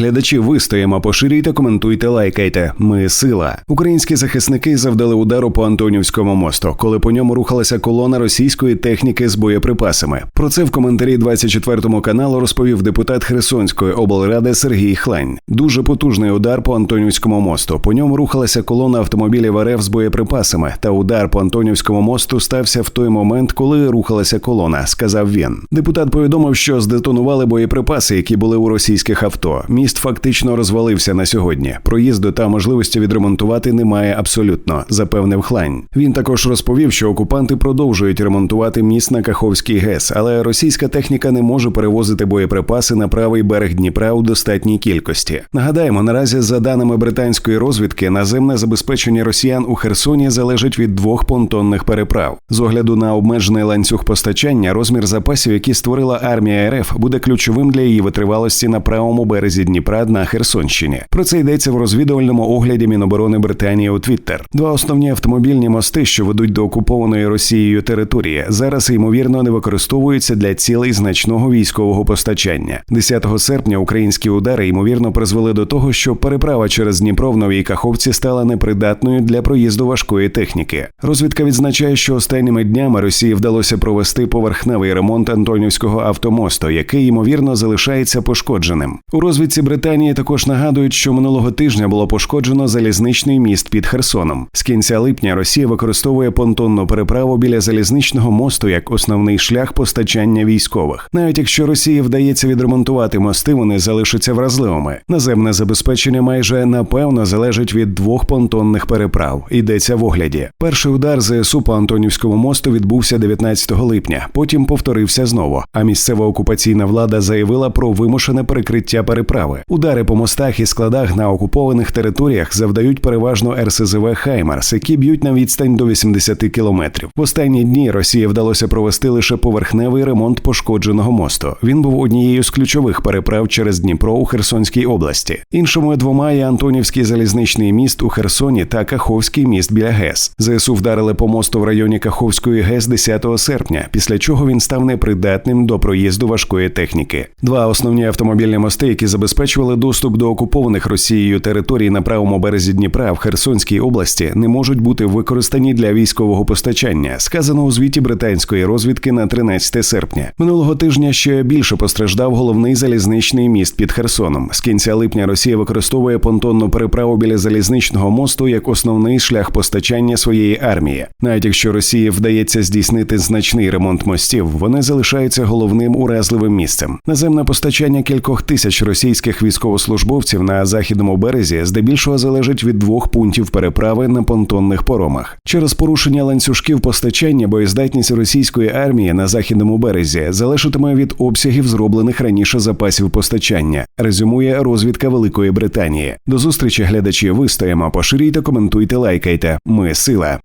глядачі, вистоїмо, поширюйте, коментуйте, лайкайте. Ми сила. Українські захисники завдали удару по Антонівському мосту, коли по ньому рухалася колона російської техніки з боєприпасами. Про це в коментарі 24 каналу розповів депутат Херсонської облради Сергій Хлань. Дуже потужний удар по Антонівському мосту. По ньому рухалася колона автомобілів РФ з боєприпасами. Та удар по Антонівському мосту стався в той момент, коли рухалася колона. Сказав він. Депутат повідомив, що здетонували боєприпаси, які були у російських авто. Міст фактично розвалився на сьогодні. Проїзду та можливості відремонтувати немає абсолютно, запевнив Хлань. Він також розповів, що окупанти продовжують ремонтувати міст на Каховський ГЕС, але російська техніка не може перевозити боєприпаси на правий берег Дніпра у достатній кількості. Нагадаємо, наразі за даними британської розвідки, наземне забезпечення росіян у Херсоні залежить від двох понтонних переправ. З огляду на обмежений ланцюг постачання, розмір запасів, які створила армія РФ, буде ключовим для її витривалості на правому березі Дніпра на Херсонщині. Про це йдеться в розвідувальному огляді Міноборони Британії у Твіттер. Два основні автомобільні мости, що ведуть до окупованої Росією території, зараз ймовірно не використовуються для цілей значного військового постачання. 10 серпня українські удари ймовірно призвели до того, що переправа через Дніпро в новій Каховці стала непридатною для проїзду важкої техніки. Розвідка відзначає, що останніми днями Росії вдалося провести поверхневий ремонт Антонівського автомосту, який ймовірно залишається пошкодженим. У розвідці Британії також нагадують, що минулого тижня було пошкоджено залізничний міст під Херсоном. З кінця липня Росія використовує понтонну переправу біля залізничного мосту як основний шлях постачання військових. Навіть якщо Росії вдається відремонтувати мости, вони залишаться вразливими. Наземне забезпечення майже напевно залежить від двох понтонних переправ. Йдеться в огляді. Перший удар ЗСУ по Антонівському мосту відбувся 19 липня. Потім повторився знову. А місцева окупаційна влада заявила про вимушене перекриття переправи. Удари по мостах і складах на окупованих територіях завдають переважно РСЗВ Хаймарс, які б'ють на відстань до 80 кілометрів. В останні дні Росії вдалося провести лише поверхневий ремонт пошкодженого мосту. Він був однією з ключових переправ через Дніпро у Херсонській області. Іншими двома є Антонівський залізничний міст у Херсоні та Каховський міст біля ГЕС. ЗСУ вдарили по мосту в районі Каховської ГЕС 10 серпня, після чого він став непридатним до проїзду важкої техніки. Два основні автомобільні мости, які забезпечували доступ до окупованих Росією територій на правому березі Дніпра в Херсонській області, не можуть бути використані для військового постачання, сказано у звіті британської розвідки на 13 серпня. Минулого тижня ще більше постраждав головний залізничний міст під Херсоном. З кінця липня Росія використовує понтонну переправу біля залізничного мосту як основний шлях постачання своєї армії. Навіть якщо Росії вдається здійснити значний ремонт мостів, вони залишаються головним уразливим місцем. Наземне постачання кількох тисяч російських військовослужбовців на західному березі здебільшого залежить від двох пунктів переправи на понтонних поромах. Через порушення ланцюжків постачання боєздатність російської армії на західному березі залежатиме від обсягів зроблених раніше запасів постачання. Резюмує розвідка Великої Британії. До зустрічі глядачі вистоїмо. Поширюйте, коментуйте, лайкайте. Ми сила.